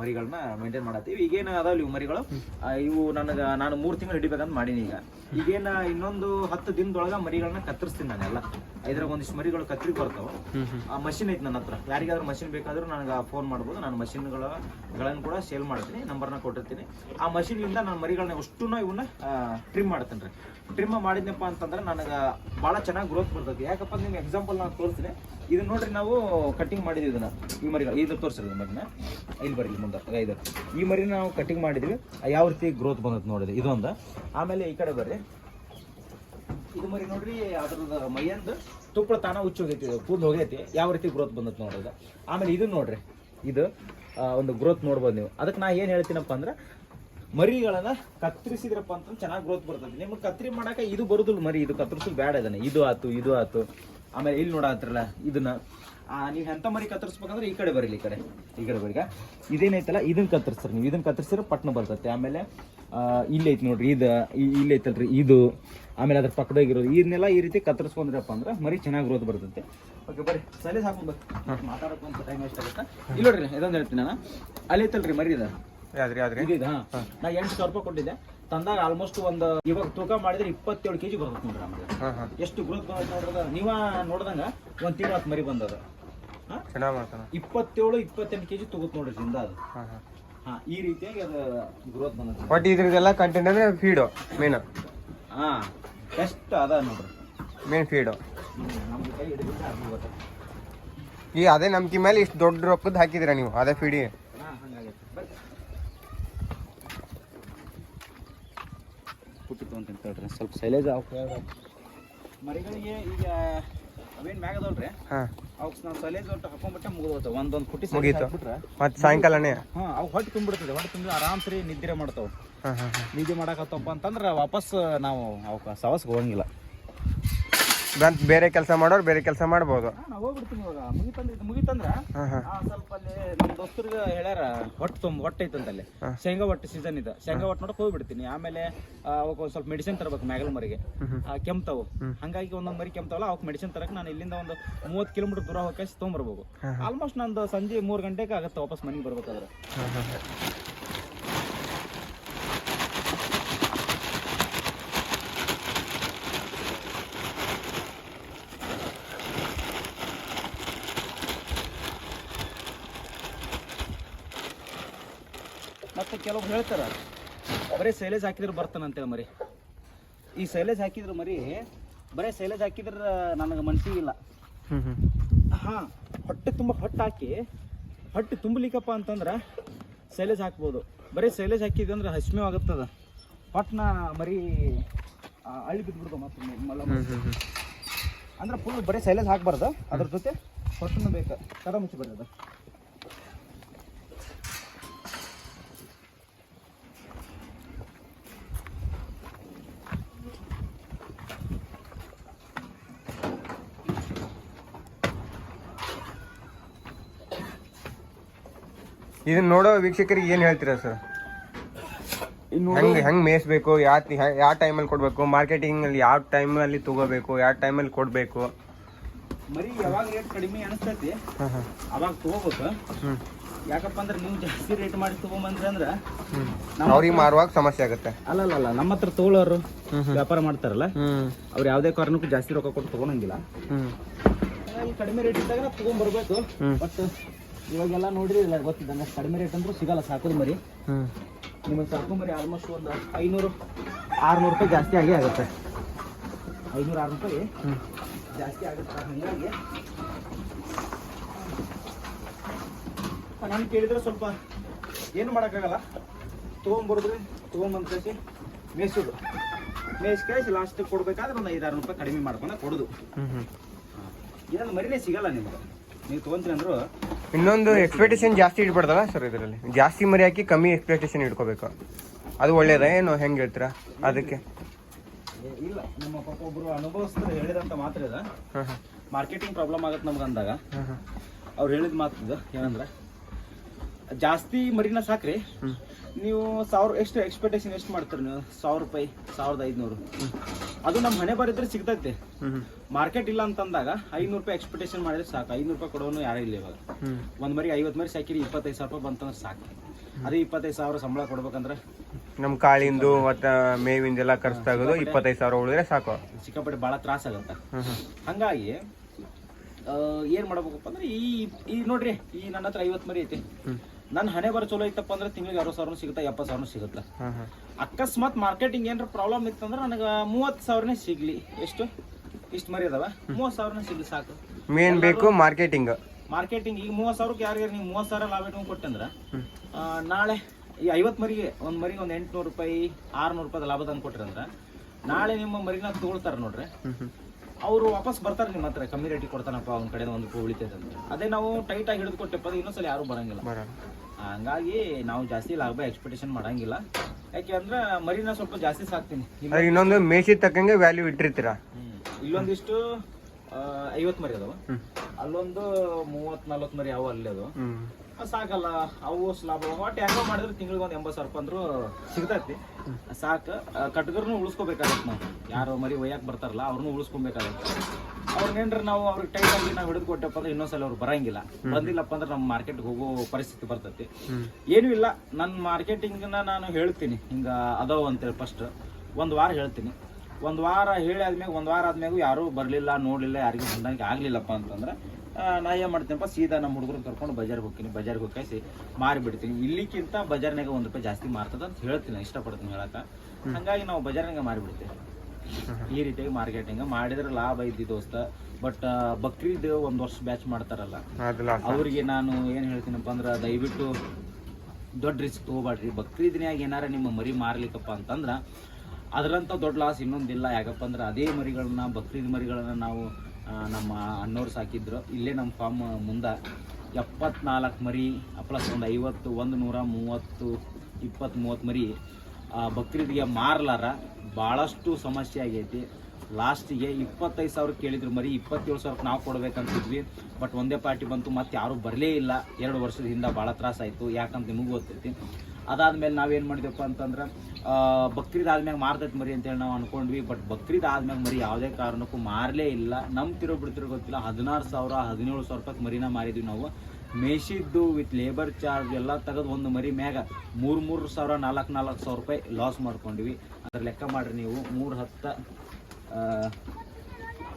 ಮರಿಗಳನ್ನ ಮೇಂಟೈನ್ ಮಾಡತ್ತೀವಿ. ಈಗೇನು ಅದಾವಲ್ಲ ಇವು ಮರಿಗಳು? ಇವು ನನಗೆ ನಾನು ಮೂರು ತಿಂಗಳು ಹಿಡಿಬೇಕಂತ ಮಾಡೀನಿ ಈಗ. ಈಗೇನ ಇನ್ನೊಂದು ಹತ್ತು ದಿನದೊಳಗ ಮರಿಗಳನ್ನ ಕತ್ತರಿಸ್ತೀನಿ ನಾನೆಲ್ಲ. ಇದ್ರಾಗ ಒಂದಿಷ್ಟು ಮರಿಗಳು ಕತ್ತರಿ ಬರ್ತಾವ. ಆ ಮಷಿನ್ ಐತಿ ನನ್ನ ಹತ್ರ. ಯಾರಿಗಾದ್ರೂ ಮಷಿನ್ ಬೇಕಾದ್ರೂ ನನಗೆ ಫೋನ್ ಮಾಡ್ಬೋದು. ನಾನು ಮಷಿನ್ಗಳನ್ನು ಕೂಡ ಸೇಲ್ ಮಾಡ್ತೀನಿ ನಂಬರ್ನ ಕೊಟ್ಟಿರ್ತೀನಿ. ಆ ಮಷಿನ್ಲಿಂದ ನಾನು ಮರಿಗಳನ್ನ ಅಷ್ಟೂ ಇವನ್ನ ಟ್ರಿಮ್ ಮಾಡ್ತೀನಿ ರೀ ಟ್ರಿಮ್ ಮಾಡಿದ್ನಪ್ಪ ಅಂತಂದ್ರೆ ನನಗೆ ಭಾಳ ಚೆನ್ನಾಗಿ ಗ್ರೋತ್ ಬರ್ತೈತಿ ಯಾಕಪ್ಪ ನಿಮ್ಗೆ ಎಕ್ಸಾಂಪಲ್ ನಾನು ತೋರಿಸ್ತೀನಿ. ಇದನ್ನ ನೋಡ್ರಿ ನಾವು ಕಟಿಂಗ್ ಮಾಡಿದ್ವಿ ಇದನ್ನ. ಈ ಮರಿಗಳು ಇದು ತೋರಿಸಿದ್ವಿ ಮರಿನ. ಇಲ್ಲಿ ಬರ್ರಿ ಮುಂದೆ. ಇದು ಈ ಮರಿನ ನಾವು ಕಟಿಂಗ್ ಮಾಡಿದ್ವಿ. ಯಾವ ರೀತಿ ಗ್ರೋತ್ ಬಂದೈತೆ ನೋಡಿದ್ವಿ ಇದೊಂದು. ಆಮೇಲೆ ಈ ಕಡೆ ಬರ್ರಿ. ಇದು ಮರಿ ನೋಡ್ರಿ, ಅದ್ರದ್ದು ಮೈಯಂದು ತುಪ್ಪಳ ತಾನ ಹುಚ್ಚು ಹೋಗೈತಿ ಕೂದಲು ಹೋಗೈತಿ. ಯಾವ ರೀತಿ ಗ್ರೋತ್ ಬಂದೈತೆ ನೋಡೋದು ಆಮೇಲೆ ಇದು ನೋಡ್ರಿ. ಇದು ಒಂದು ಗ್ರೋತ್ ನೋಡ್ಬೋದು ನೀವು. ಅದಕ್ಕೆ ನಾ ಏನು ಹೇಳ್ತೀನಪ್ಪ ಅಂದ್ರೆ ಮರಿಗಳನ್ನ ಕತ್ತರಿಸಿದ್ರಪ್ಪ ಅಂತ ಚೆನ್ನಾಗಿ ಗ್ರೋತ್ ಬರ್ತದೆ. ನಿಮ್ಗೆ ಕತ್ತರಿ ಮಾಡಕ್ಕೆ ಇದು ಬರುದಿಲ್ಲ ಮರಿ ಇದು ಕತ್ತರಿಸೋದು ಬೇಡ ಇದನ್ನ. ಇದು ಆತು ಇದು ಆತು. ಆಮೇಲೆ ಇಲ್ಲಿ ನೋಡತ್ರಲ್ಲ ಇದನ್ನ. ನೀವು ಎಂತ ಮರಿ ಕತ್ತರಿಸ್ಬೇಕಂದ್ರೆ ಈ ಕಡೆ ಬರಲಿ ಈ ಕಡೆ. ಈ ಕಡೆ ಬರೀಗ ಇದೇನೈತಲ್ಲ ಇದನ್ನ ಕತ್ತರಿಸ್ರಿ ನೀವು. ಇದನ್ನ ಕತ್ತರಿಸಿದ್ರೆ ಪಟ್ನ ಬರ್ತೈತೆ. ಆಮೇಲೆ ಆ, ಇಲ್ಲಿ ಐತಿ ನೋಡ್ರಿ ಇದು ಇಲ್ಲೈತಲ್ರಿ ಇಲ್ಲಿ ಐತಲ್ರಿ ಇದು. ಆಮೇಲೆ ಅದ್ರ ಪಕ್ಕದಾಗಿರೋದು. ಇದನ್ನೆಲ್ಲ ಈ ರೀತಿ ಕತ್ತರಿಸ್ಕೊಂಡ್ರಪ್ಪ ಅಂದ್ರೆ ಮರಿ ಚೆನ್ನಾಗಿ ಗ್ರೋತ್ ಬರ್ತೈತೆ. ಓಕೆ ಬರ್ರಿ. ಸಲೀಸ್ ಹಾಕೊಂಡ್ಬೇಕು ಮಾತಾಡೋಕೆ ಟೈಮ್ ವೇಸ್ಟ್ ಆಗುತ್ತೆ? ಇಲ್ಲಿ ನೋಡ್ರಿ ಇದೊಂದು ಹೇಳ್ತೀನಿ ನಾನು. ಅಲ್ಲಿ ಐತಲ್ರಿ ಮರಿ ಇದು
ಯಾವ್ದ್ರಿ ಯಾವ್ದ್ರಿ?
ಇದು ಹಾ. ನಾ ಎಂಟು ಸಾವಿರ ರೂಪಾಯಿ ಕೊಟ್ಟಿದ್ದೆ. ತಂದಾಗ ಆಲ್ಮೋಸ್ಟ್ ಒಂದು ಇವಾಗ ತೂಕ ಮಾಡಿದ್ರೆ ಇಪ್ಪತ್ತೇಳು ಕೆಜಿ ಬರ್ತದೆ ನೋಡ್ರಿ ಆಮೇಲೆ.
ಹಾ ಹಾ.
ಎಷ್ಟು ಗ್ರೋತ್ ಬಂದದ ನೋಡ್ರದ ನೀವ ನೋಡ್ದಂಗ ಒಂದ್ ತಿಂಗಳ ಹತ್ತು ಮರಿ ಬಂದದ. ಹಾ?
ಚೆನ್ನಾಗಿ ಮಾಡ್ತಾನೆ.
ಇಪ್ಪತ್ತೇಳು ಇಪ್ಪತ್ತೆಂಟು ಕೆಜಿ ತಗೋತ್ ನೋಡ್ರಿ ದಿಂದ ಅದು.
ಹಾ
ಈ ರೀತಿಯಾಗಿ ಅದು ಗ್ರೋತ್ ಬಂದದ
ಬಟ್ ಇದ್ರದ್ದೆಲ್ಲ ಕಂಟೆಂಟ್ ಅಂದ್ರೆ ಫೀಡು ಮೇನ್
ಹಾ ಬೆಸ್ಟ್ ಅದ ನೋಡ್ರಿ.
ಮೇನ್ ಫೀಡು
ಹ್ಮ್, ನಮ್ದು ಕೈ ಹಿಡಿದ್ರೆ
ಈ ಅದೇ ನಂಬಿಕೆ ಮೇಲೆ ಇಷ್ಟು ದೊಡ್ಡ ರೊಕ್ಕದ ಹಾಕಿದಿರ ನೀವು ಅದೇ ಫೀಡಿ
ಹಾ ಹಂಗಾಗೈತೆ ಬರ್ರಿ ಪುಟ್ಟಿತ್ತು ಅಂತ ಹೇಳ್ರಿ ಸ್ವಲ್ಪ ಸೈಲೇಜ್ ಮರಿಗಳಿಗೆ ಈಗ ಅವೇನ್ ಮ್ಯಾಗ ಅದಾವಲ್ರಿ.
ಹಾ.
ಅವಕ್ ನಾವು ಸೈಲೇಜ್ ಒಟ್ಟು ಹಾಕೊಂಡ್ಬಿಟ್ಟೆ ಮುಗಿದೋತ ಒಂದೊಂದು ಕುಟಿ
ಮುಗೀತು.
ಹಾಕ್ಬಿಟ್ರೆ
ಮತ್ತೆ ಸಾಯಂಕಾಲನೇ?
ಹಾ ಅವು ಹೊಟ್ಟೆ ತುಂಬಿಡ್ತದೆ. ಹೊಟ್ಟೆ ತುಂಬಿ ಆರಾಮ್ಸ್ರಿ ನಿದ್ರೆ ಮಾಡ್ತಾವ. ನಿದ್ದೆ ಮಾಡಕತ್ತಪ್ಪ ಅಂತಂದ್ರೆ ವಾಪಸ್ ನಾವು ಅವಕ್ಕೆ ಸವಸ್ ಹೋಗಂಗಿಲ್ಲ
ಬೇರೆ ಕೆಲಸ ಮಾಡೋರು ಬೇರೆ ಕೆಲಸ ಮಾಡ್ಬೋದು.
ನಾ ಹೋಗ್ಬಿಡ್ತೀನಿ ಇವಾಗ. ಮುಗಿತಂದ್ರೆ ಇದು ಮುಗಿತಂದ್ರ
ಹಾ ಹಾ.
ಆ, ಸ್ವಲ್ಪ ಅಲ್ಲಿ ನಮ್ಮ ದೋಸ್ತರಿಗೆ ಹೇಳ್ಯಾರ ಹೊಟ್ಟೆ ತುಂಬ ಹೊಟ್ಟೆ ಐತಂತಲ್ಲಿ
ಹಾ.
ಶೇಂಗಾ ಹೊಟ್ಟೆ ಸೀಸನ್ ಇದೆ. ಶೇಂಗಾ ಹೊಟ್ಟೆ ನೋಡಕ್ ಹೋಗ್ಬಿಡ್ತೀನಿ. ಆಮೇಲೆ ಆ, ಅವಕ್ಕೆ ಒಂದ್ ಸ್ವಲ್ಪ ಮೆಡಿಸಿನ್ ತರಬೇಕು ಮ್ಯಾಗಲ್ ಮರಿಗೆ. ಆ, ಕೆಮ್ತಾವು. ಹಂಗಾಗಿ ಒಂದೊಂದ್ ಮರಿ ಕೆಮ್ತಾವಲ್ಲ ಅವಕ್ಕೆ ಮೆಡಿಸಿನ್ ತರಕ್ ನಾನು ಇಲ್ಲಿಂದ ಒಂದು ಮೂವತ್ತು ಕಿಲೋಮೀಟರ್ ದೂರ ಹೋಗಿ ತೊಗೊಂಬರ್ಬೇಕು ಆಲ್ಮೋಸ್ಟ್ ನಂದು ಸಂಜೆ ಮೂರ್ ಗಂಟೆಗೆ ಆಗತ್ತೆ ವಾಪಸ್ ಮನೆಗೆ ಬರ್ಬೇಕಾದ್ರೆ. ಮತ್ತೆ ಕೆಲವ್ರು ಹೇಳ್ತಾರ. ಬರೀ ಸೈಲೇಜ್ ಹಾಕಿದ್ರೆ ಬರ್ತಾನಂತೇಳಿ ಮರಿ. ಈ ಸೈಲೇಜ್ ಹಾಕಿದ್ರೆ ಮರಿ ಬರೀ ಸೈಲೇಜ್ ಹಾಕಿದ್ರೆ ನನಗೆ
ಮನಸ್ಸಿಗಿಲ್ಲ
ಹಾಂ ಹೊಟ್ಟೆ ತುಂಬ ಹೊಟ್ಟೆ ಹಾಕಿ ಹೊಟ್ಟೆ ತುಂಬಲಿಕ್ಕಪ್ಪ ಅಂತಂದ್ರೆ ಸೈಲೇಜ್ ಹಾಕ್ಬೋದು. ಬರೀ ಸೈಲೇಜ್ ಹಾಕಿದ್ರೆ ಅಂದ್ರೆ ಹಸಿಮೆ ಆಗುತ್ತದ. ಹೊಟ್ಟನ ಮರಿ ಅಳ್ಳಿ ಬಿದ್ಬಿಡ್ದು ಮತ್ತೆ ಮಲ್ಲ ಅಂದ್ರೆ ಫುಲ್ ಬರೀ ಸೈಲೇಜ್ ಹಾಕ್ಬಾರ್ದು. ಅದ್ರ ಜೊತೆ ಹೊಟ್ಟನು ಬೇಕು. ಕದ ಮುಚ್ಚಿ
ಇದನ್ನ ನೋಡೋ ವೀಕ್ಷಕರಿಗೆ ಏನ್ ಹೇಳ್ತೀರಾ ಸರ್ ಹೆಂಗೆ ಹೆಂಗೆ ಮೇಯಿಸ್ಬೇಕು ಯಾವ ಯಾವ ಟೈಮಲ್ಲಿ ಕೊಡಬೇಕು ಮಾರ್ಕೆಟಿಂಗ್ ಅಲ್ಲಿ ಯಾವ ಟೈಮ್ ಅಲ್ಲಿ ತಗೋಬೇಕು ಯಾವ ಟೈಮಲ್ಲಿ ಕೊಡಬೇಕು?
ಮರಿ ಯಾವಾಗ ರೇಟ್ ಕಡಿಮೆ ಅನಿಸ್ತೈತಿ ಅವಾಗ ತಗೋಬೇಕು. ಯಾಕಪ್ಪ ಅಂದ್ರೆ ನೀವು ಜಾಸ್ತಿ ರೇಟ್ ಮಾಡಿ ತಗೊಂಬಂದ್ರೆ ಅಂದ್ರೆ
ಅವ್ರಿಗೆ ಮಾರುವಾಗ ಸಮಸ್ಯೆ ಆಗುತ್ತೆ.
ಅಲ್ಲ ಅಲ್ಲ ನಮ್ಮ ಹತ್ರ ತಗೊಳ್ಳೋರು. ವ್ಯಾಪಾರ ಮಾಡ್ತಾರಲ್ಲ ಅವ್ರು ಯಾವುದೇ ಕಾರಣಕ್ಕೂ ಜಾಸ್ತಿ ರೊಕ್ಕ ಕೊಟ್ಟು ತಗೊಳಂಗಿಲ್ಲ. ಕಡಿಮೆ ರೇಟ್ ಇದ್ದಾಗ ತಗೊಂಡ್ಬರ್ಬೇಕು
ಬರ್ಬೇಕು
ಬಟ್ ಇವಾಗೆಲ್ಲ ನೋಡ್ರಿ ಇಲ್ಲ ಗೊತ್ತಿದ್ದಂಗೆ ಕಡಿಮೆ ರೇಟ್ ಅಂದ್ರೂ ಸಿಗಲ್ಲ ಸಾಕೋದು ಮರಿ. ನಿಮಗೆ ಸಾಕು ಮರಿ ಆಲ್ಮೋಸ್ಟ್ ಒಂದು ಐನೂರು ಆರುನೂರು ರೂಪಾಯಿ ಜಾಸ್ತಿ ಆಗೇ ಆಗುತ್ತೆ. ಐನೂರು ಆರು ರೂಪಾಯಿ ಜಾಸ್ತಿ ಆಗುತ್ತೆ ಹಾಗಾಗಿ. ನಾನು ಕೇಳಿದ್ರೆ ಸ್ವಲ್ಪ ಏನು ಮಾಡೋಕ್ಕಾಗಲ್ಲ? ತೊಗೊಂಬರ್ದ್ರಿ ತೊಗೊಂಬಂದು ಕಳಿಸಿ ಮೇಯ್ಸೋದು. ಮೇಯ್ಸಿ ಕಳಿಸಿ ಲಾಸ್ಟಿಗೆ ಕೊಡ್ಬೇಕಾದ್ರೆ ಒಂದು ಐದಾರು ರೂಪಾಯಿ ಕಡಿಮೆ ಮಾಡ್ಕೊಂಡು ಕೊಡೋದು. ಏನು ಮರಿನೇ ಸಿಗಲ್ಲ ನಿಮಗೆ. ನೀವು ತೊಗೊಂತೀರಿ ಅಂದ್ರು
ಇನ್ನೊಂದು ಎಕ್ಸ್ಪೆಕ್ಟೇಷನ್ ಜಾಸ್ತಿ ಇಡ್ಬಾರ್ದಲ್ಲ ಸರ್ ಇದರಲ್ಲಿ? ಜಾಸ್ತಿ ಮರಿ ಹಾಕಿ ಕಮ್ಮಿ ಎಕ್ಸ್ಪೆಕ್ಟೇಷನ್ ಇಟ್ಕೋಬೇಕು. ಅದು ಒಳ್ಳೇದಾ? ಏನು? ಹೆಂಗೆ ಹೇಳ್ತೀರಾ? ಅದಕ್ಕೆ.
ಇಲ್ಲ ನಮ್ಮ ಪಾಪ ಒಬ್ರು ಅನುಭವಿಸಿದ್ರೆ ಹೇಳಿದಂತ ಮಾತ್ರ ಇದೆ. ಮಾರ್ಕೆಟಿಂಗ್ ಪ್ರಾಬ್ಲಮ್ ಆಗತ್ತೆ ನಮ್ಗೆ ಅಂದಾಗ ಅವ್ರು ಹೇಳಿದ ಮಾತು ಏನಂದ್ರೆ ಜಾಸ್ತಿ ಮರಿನ ಸಾಕ್ರಿ. ನೀವು ಸಾವಿರ ಎಷ್ಟು ಎಕ್ಸ್ಪೆಕ್ಟೇಷನ್ ಎಷ್ಟು ಮಾಡ್ತೀರಿ ನೀವು? ಸಾವಿರ ರೂಪಾಯಿ ಸಾವಿರದ ಐದುನೂರು. ಅದು ನಮ್ಮ ಹಣೆ ಬರಿದ್ರೆ ಸಿಗ್ತೈತೆ. ಮಾರ್ಕೆಟ್ ಇಲ್ಲ ಅಂತಂದಾಗ ಐನೂರು ರೂಪಾಯಿ ಎಕ್ಸ್ಪೆಕ್ಟೇಷನ್ ಮಾಡಿದ್ರೆ ಸಾಕು. ಐನೂರು ರೂಪಾಯಿ ಕೊಡೋನು ಯಾರೂ ಇಲ್ಲ ಇವಾಗ. ಒಂದ್ ಮರಿ ಐವತ್ತು ಮರಿ ಸಾಕಿರಿ ಇಪ್ಪತ್ತೈದು ಸಾವಿರ ರೂಪಾಯಿ ಬಂತಂದ್ರೆ ಸಾಕು. ಅದೇ ಇಪ್ಪತ್ತೈದು ಸಾವಿರ ಸಂಬಳ ಕೊಡ್ಬೇಕಂದ್ರೆ
ನಮ್ಮ ಕಾಳಿಂದು ಮತ್ತು ಮೇವಿಂದೆಲ್ಲ ಖರ್ಚು ತೆಗೆದು ಇಪ್ಪತ್ತೈದು ಸಾವಿರ ಉಳಿದ್ರೆ ಸಾಕು.
ಸಿಕ್ಕಾಪಟ್ಟೆ ಭಾಳ ತ್ರಾಸ ಆಗತ್ತೆ.
ಹ್ಮ್ ಹ್ಮ್.
ಹಂಗಾಗಿ ಏನ್ ಮಾಡ್ಬೇಕಪ್ಪ ಅಂದ್ರೆ ಈ ಈ ನೋಡ್ರಿ ಈ ನನ್ನ ಹತ್ರ ಐವತ್ ಮರಿ ಐತಿ. ನನ್ನ ಹಣೆ ಬರ ಚಲೋ ಐತಪ್ಪ ಅಂದ್ರೆ ತಿಂಗಳಿಗೆ ಅರವತ್ತು ಸಾವಿರ ಸಿಗುತ್ತೆ ಎಪ್ಪತ್ತು ಸಾವಿರ ಸಿಗುತ್ತಾ. ಅಕಸ್ಮಾತ್ ಮಾರ್ಕೆಟಿಂಗ್ ಏನಾರ ಪ್ರಾಬ್ಲಮ್ ಇತ್ತಂದ್ರೆ ನನಗೆ ಮೂವತ್ತು ಸಾವಿರನೇ ಸಿಗ್ಲಿ. ಎಷ್ಟು? ಇಷ್ಟು ಮರಿ ಅದಾವ? ಮೂವತ್ತು ಸಾವಿರನೇ ಸಿಗ್ಲಿ ಸಾಕು.
ಮೇನ್ ಬೇಕು ಮಾರ್ಕೆಟಿಂಗ್
ಮಾರ್ಕೆಟಿಂಗ್ ಈಗ ಮೂವತ್ತು ಸಾವಿರಕ್ಕೆ ಯಾರಿಗೆ ನೀವು ಮೂವತ್ತು ಸಾವಿರ ಲಾಭ ಇಟ್ಕೊಂಡು ಕೊಟ್ಟಂದ್ರೆ ನಾಳೆ ಈ ಐವತ್ತು ಮರಿಗೆ ಒಂದು ಮರಿಗೆ ಒಂದು ಎಂಟುನೂರು ರೂಪಾಯಿ ಆರುನೂರು ರೂಪಾಯಿ ಲಾಭ ತಂದು ಕೊಟ್ರಂದ್ರೆ ನಾಳೆ ನಿಮ್ಮ ಮರಿನ ತಗೊಳ್ತಾರೆ ನೋಡ್ರಿ. ಅವರು ವಾಪಸ್ ಬರ್ತಾರೆ ನಿಮ್ಮ ಹತ್ರ. ಕಮ್ಮಿ ರೇಟಿಗೆ ಕೊಡ್ತಾನಪ್ಪ ಅವ್ನ ಕಡೆ ಒಂದು ರೂಪಾಯಿ ಉಳಿತೈತೆ ಅಂತ. ಅದೇ ನಾವು ಟೈಟ್ ಆಗಿ ಹಿಡಿದು ಕೊಟ್ಟೆಪ್ಪ ಅಂದ್ರೆ ಇನ್ನೊಂದ್ಸಲ ಯಾರು ಬರಂಗಿಲ್ಲ. ಹಂಗಾಗಿ ನಾವು ಜಾಸ್ತಿ ಲಾಭ ಎಕ್ಸ್ಪೆಕ್ಟೇಷನ್ ಮಾಡಂಗಿಲ್ಲ. ಯಾಕೆ ಅಂದ್ರೆ ಮರಿನ ಸ್ವಲ್ಪ ಜಾಸ್ತಿ ಸಾಕ್ತೀನಿ.
ಇನ್ನೊಂದು ಮೇಸಿ ತಕ್ಕಂಗೆ ವ್ಯಾಲ್ಯೂ ಇಟ್ಟಿರ್ತೀರ.
ಇಲ್ಲೊಂದಿಷ್ಟು ಐವತ್ತು ಮರಿ ಅದಾವ. ಅಲ್ಲೊಂದು ಮೂವತ್ ನಲ್ವತ್ ಮರಿ ಯಾವ ಅಲ್ಲೇ ಅದು ಸಾಕಲ್ಲ ಅವು ಲಾಭ. ಒಟ್ಟು ಹೆಂಗೋ ಮಾಡಿದ್ರೆ ತಿಂಗಳಿಗೆ ಒಂದು ಎಂಬತ್ತು ಸಾವಿರ ರೂಪಾಯಿ ಅಂದ್ರೂ ಸಿಗ್ತೈತಿ. ಸಾಕು. ಕಟ್ಗರ್ನು ಉಳಿಸ್ಕೋಬೇಕಾಗತ್ತೆ ನಾವು. ಯಾರು ಮರಿ ಒಯ್ಯಾಕ್ ಬರ್ತಾರಲ್ಲ ಅವ್ರನ್ನೂ ಉಳಿಸ್ಕೊಬೇಕಾಗತ್ತೆ. ಅವ್ರನ್ನೇನ್ರ ನಾವು ಅವ್ರಿಗೆ ಟೈಟ್ ಆಗಿ ನಾವು ಹಿಡಿದು ಕೊಟ್ಟಪ್ಪ ಅಂದ್ರೆ ಇನ್ನೊಂದ್ಸಲ ಅವ್ರು ಬರಂಗಿಲ್ಲ. ಬಂದಿಲ್ಲಪ್ಪ ಅಂದ್ರೆ ನಮ್ಮ ಮಾರ್ಕೆಟ್ಗೆ ಹೋಗೋ ಪರಿಸ್ಥಿತಿ ಬರ್ತೈತಿ. ಏನೂ ಇಲ್ಲ. ನನ್ನ ಮಾರ್ಕೆಟಿಂಗ್ನ ನಾನು ಹೇಳ್ತೀನಿ. ಹಿಂಗೆ ಅದಾವ ಅಂತೇಳಿ ಫಸ್ಟ್ ಒಂದು ವಾರ ಹೇಳ್ತೀನಿ. ಒಂದು ವಾರ ಹೇಳಿ ಆದ್ಮೇಲೆ ಒಂದು ವಾರ ಆದ್ಮೇಲೆ ಯಾರೂ ಬರಲಿಲ್ಲ ನೋಡಲಿಲ್ಲ ಯಾರಿಗೂ ಹೊಂದಾಣಿಕೆ ಆಗಲಿಲ್ಲಪ್ಪ ಅಂತಂದ್ರೆ ನಾ ಏನು ಮಾಡ್ತೀನಪ್ಪ ಸೀದಾ ನಮ್ಮ ಹುಡುಗರು ಕರ್ಕೊಂಡು ಬಜಾರ್ಗೆ ಹೋಗ್ತೀನಿ ಬಜಾರ್ಗೆ ಹೋಗಿ ಮಾರಿ ಬಿಡ್ತೀನಿ ಇಲ್ಲಿಕ್ಕಿಂತ ಬಜಾರ್ನಾಗ ಒಂದು ರೂಪಾಯಿ ಜಾಸ್ತಿ ಮಾರ್ತದ ಅಂತ ಹೇಳ್ತೀನಿ ಇಷ್ಟಪಡ್ತೀನಿ ಹೇಳಕ್ಕೆ ಹಂಗಾಗಿ ನಾವು ಬಜಾರ್ನಾಗ ಮಾರಿಬಿಡ್ತೀವಿ. ಈ ರೀತಿಯಾಗಿ ಮಾರ್ಕೆಟಿಂಗ್ ಮಾಡಿದ್ರೆ ಲಾಭ ಐತಿ ದೋಸ್ತ ಬಟ್ ಬಕ್ರೀದ್ ಒಂದು ವರ್ಷ ಬ್ಯಾಚ್ ಮಾಡ್ತಾರಲ್ಲ
ಅವ್ರಿಗೆ
ಅವರಿಗೆ ನಾನು ಏನು ಹೇಳ್ತೀನಪ್ಪ ಅಂದ್ರೆ ದಯವಿಟ್ಟು ದೊಡ್ಡ ರಿಸ್ಕ್ ತೊಗೋಬೇಡ್ರಿ. ಬಕ್ರೀದ್ನ್ಯಾಗ ಏನಾರ ನಿಮ್ಮ ಮರಿ ಮಾರ್ಲಿಕ್ಕಪ್ಪ ಅಂತಂದ್ರೆ ಅದರಂಥ ದೊಡ್ಡ ಲಾಸ್ ಇನ್ನೊಂದಿಲ್ಲ. ಯಾಕಪ್ಪ ಅಂದ್ರೆ ಅದೇ ಮರಿಗಳನ್ನ, ಬಕ್ರೀದ್ ಮರಿಗಳನ್ನ ನಾವು ನಮ್ಮ ಅಣ್ಣವ್ರು ಸಾಕಿದ್ರು. ಇಲ್ಲೇ ನಮ್ಮ ಫಾರ್ಮ್ ಮುಂದೆ ಎಪ್ಪತ್ನಾಲ್ಕು ಮರಿ ಪ್ಲಸ್ ಒಂದು ಐವತ್ತು, ಒಂದು ನೂರ ಮೂವತ್ತು ಇಪ್ಪತ್ತು ಮೂವತ್ತು ಮರಿ ಬಕ್ರೀದ್ಗೆ ಮಾರಲಾರ. ಭಾಳಷ್ಟು ಸಮಸ್ಯೆ ಆಗೈತಿ. ಲಾಸ್ಟಿಗೆ ಇಪ್ಪತ್ತೈದು ಸಾವಿರ ಕೇಳಿದ್ರು ಮರಿ, ಇಪ್ಪತ್ತೇಳು ಸಾವಿರಕ್ಕೆ ನಾವು ಕೊಡಬೇಕಂತಿದ್ವಿ. ಬಟ್ ಒಂದೇ ಪಾರ್ಟಿ ಬಂತು ಮತ್ತೆ ಯಾರೂ ಬರಲೇ ಇಲ್ಲ. ಎರಡು ವರ್ಷದ ಹಿಂದೆ ಭಾಳ ತ್ರಾಸಾಯಿತು ಯಾಕಂತ ನಿಮಗೂ ಗೊತ್ತೈತಿ. ಅದಾದ್ಮೇಲೆ ನಾವೇನು ಮಾಡಿದೆಪ್ಪ ಅಂತಂದ್ರೆ ಬಕ್ರೀದ್ ಆದ್ಮ್ಯಾಗ ಮಾರ್ತೈತೆ ಮರಿ ಅಂತೇಳಿ ನಾವು ಅನ್ಕೊಂಡ್ವಿ, ಬಟ್ ಬಕ್ರೀದ್ ಆದ್ಮ್ಯಾಗ ಮರಿ ಯಾವುದೇ ಕಾರಣಕ್ಕೂ ಮಾರಲೇ ಇಲ್ಲ. ನಂಬ್ತಿರೋ ಬಿಡ್ತಿರೋ ಗೊತ್ತಿಲ್ಲ, ಹದಿನಾರು ಸಾವಿರ, ಹದಿನೇಳು ಸಾವಿರ ರೂಪಾಯಿ ಮರಿನ ಮಾರಿದ್ವಿ ನಾವು. ಮೇಷಿದ್ದು ವಿತ್ ಲೇಬರ್ ಚಾರ್ಜ್ ಎಲ್ಲ ತೆಗೆದು ಒಂದು ಮರಿ ಮ್ಯಾಗ ಮೂರು ಮೂರು ಸಾವಿರ, ನಾಲ್ಕು ನಾಲ್ಕು ಸಾವಿರ ರೂಪಾಯಿ ಲಾಸ್ ಮಾಡ್ಕೊಂಡ್ವಿ. ಅದ್ರ ಲೆಕ್ಕ ಮಾಡ್ರಿ ನೀವು, ಮೂರು ಹತ್ತ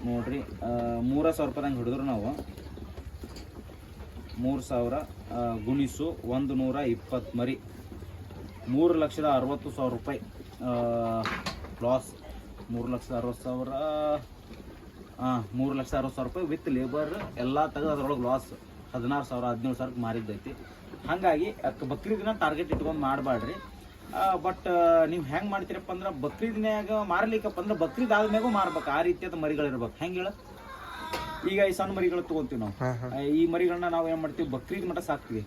ನೋಡ್ರಿ ಮೂರ ಸಾವಿರ ರೂಪಾಯಿದಂಗೆ ಹಿಡಿದ್ರು ನಾವು. ಮೂರು ಸಾವಿರ ಗುಣಿಸು ಒಂದು ನೂರ ಇಪ್ಪತ್ತು ಮರಿ. ಮೂರು ಲಕ್ಷದ ಅರವತ್ತು ಸಾವಿರ ರೂಪಾಯಿ. ಲಾಸ್ ಮೂರು ಲಕ್ಷದ ಅರವತ್ತು ಸಾವಿರ ಹಾಂ ಮೂರು ಲಕ್ಷದ ಅರವತ್ತು ಸಾವಿರ ರೂಪಾಯಿ ವಿತ್ ಲೇಬರ್ ಎಲ್ಲ ತೆಗೆದು ಅದರೊಳಗೆ ಲಾಸ್ ಹದಿನಾರು ಸಾವಿರ, ಹದಿನೇಳು ಸಾವಿರಕ್ಕೆ ಮಾರಿದ್ದೈತಿ. ಹಾಗಾಗಿ ಅಕ್ ಬಕ್ರೀದಿನ ಟಾರ್ಗೆಟ್ ಇಟ್ಕೊಂಡು ಮಾಡಬೇಡ್ರಿ ಬಟ್ ನೀವು ಹೆಂಗೆ ಮಾಡ್ತೀರಪ್ಪ ಅಂದ್ರೆ ಬಕ್ರೀದ್ನ್ಯಾಗ ಮಾರ್ಲಿಕ್ಕಪ್ಪ ಅಂದ್ರೆ ಬಕ್ರೀದ್ ಆದ್ಮ್ಯಾಗೂ ಮಾರ್ಬೇಕು. ಆ ರೀತಿಯಾದ ಮರಿಗಳಿರ್ಬೇಕು. ಹೆಂಗೆ ಈಗ ಈ ಸಣ್ಣ ಮರಿಗಳು ತಗೊಂತೀವಿ ನಾವು. ಈ ಮರಿಗಳನ್ನ ನಾವು ಏನ್ ಮಾಡ್ತೀವಿ? ಬಕ್ರೀದ್ ಮಟ್ಟ ಸಾಕ್ತಿವಿ.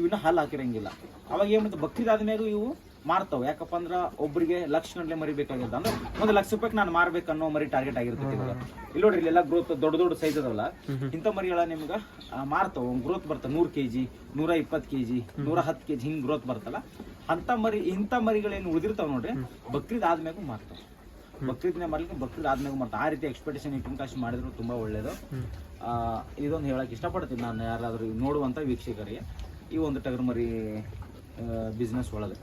ಇವನ್ನ ಹಾಲು ಹಾಕಿರಂಗಿಲ್ಲ. ಅವಾಗ ಏನ್ ಮಾಡ್ತೀವಿ? ಬಕ್ರೀದ್ ಆದ್ಮ್ಯಾಗ ಇವು ಮಾರ್ತಾವ. ಯಾಕಪ್ಪ ಅಂದ್ರ ಒಬ್ಬರಿಗೆ ಲಕ್ಷ ಗಂಟ್ಲೆ ಮರಿ ಬೇಕಾಗಿರ್ತ ಅಂದ್ರೆ ಒಂದು ಲಕ್ಷ ರೂಪಾಯಿ ನಾನು ಮಾರ್ಬೇಕು ಅನ್ನೋ ಮರಿ ಟಾರ್ಗೆಟ್ ಆಗಿರ್ತೈತಿ ಇಲ್ಲಿ ನೋಡ್ರಿ ಇಲ್ಲೆಲ್ಲ ಗ್ರೋತ್ ದೊಡ್ಡ ದೊಡ್ಡ ಸೈಜ್ ಅದಾವಲ್ಲ? ಇಂಥ ಮರಿಗಳ ನಿಮ್ಗ ಮಾರ್ತಾವ. ಮಾರ್ತಾವ ಗ್ರೋತ್ ಬರ್ತಾವ ನೂರ್ ಕೆಜಿ ನೂರ ಇಪ್ಪತ್ತು ಕೆಜಿ ನೂರ ಹತ್ತು ಕೆಜಿ ಹಿಂಗ್ ಗ್ರೋತ್ ಬರ್ತಲ್ಲ. ಅಂತ ಮರಿ ಇಂಥ ಮರಿಗಳೇನು ಉಳಿದಿರ್ತಾವ ನೋಡ್ರಿ ಬಕ್ರೀದ್ ಆದ್ಮೇಲೆ ಮಾರ್ತಾವ. ಬಕ್ರೀದ್ನೇ ಮಾಡ್ಲಿಕ್ಕೆ ಬಕ್ರೀದ್ ಆದ್ಮೇಲೆ ಮಾಡ್ತಾ ಆ ರೀತಿ ಎಕ್ಸ್ಪೆಕ್ಟೇಷನ್ ಕಾಶಿ ಮಾಡಿದ್ರು ತುಂಬಾ ಒಳ್ಳೇದು. ಇದೊಂದು ಹೇಳಕ್ ಇಷ್ಟಪಡ್ತೀನಿ ನಾನು ಯಾರಾದ್ರೂ ನೋಡುವಂತ ವೀಕ್ಷಕರಿಗೆ. ಈ ಒಂದು ಟಗರ್ ಮರಿ ಬಿಸ್ನೆಸ್ ಒಳಗೆ.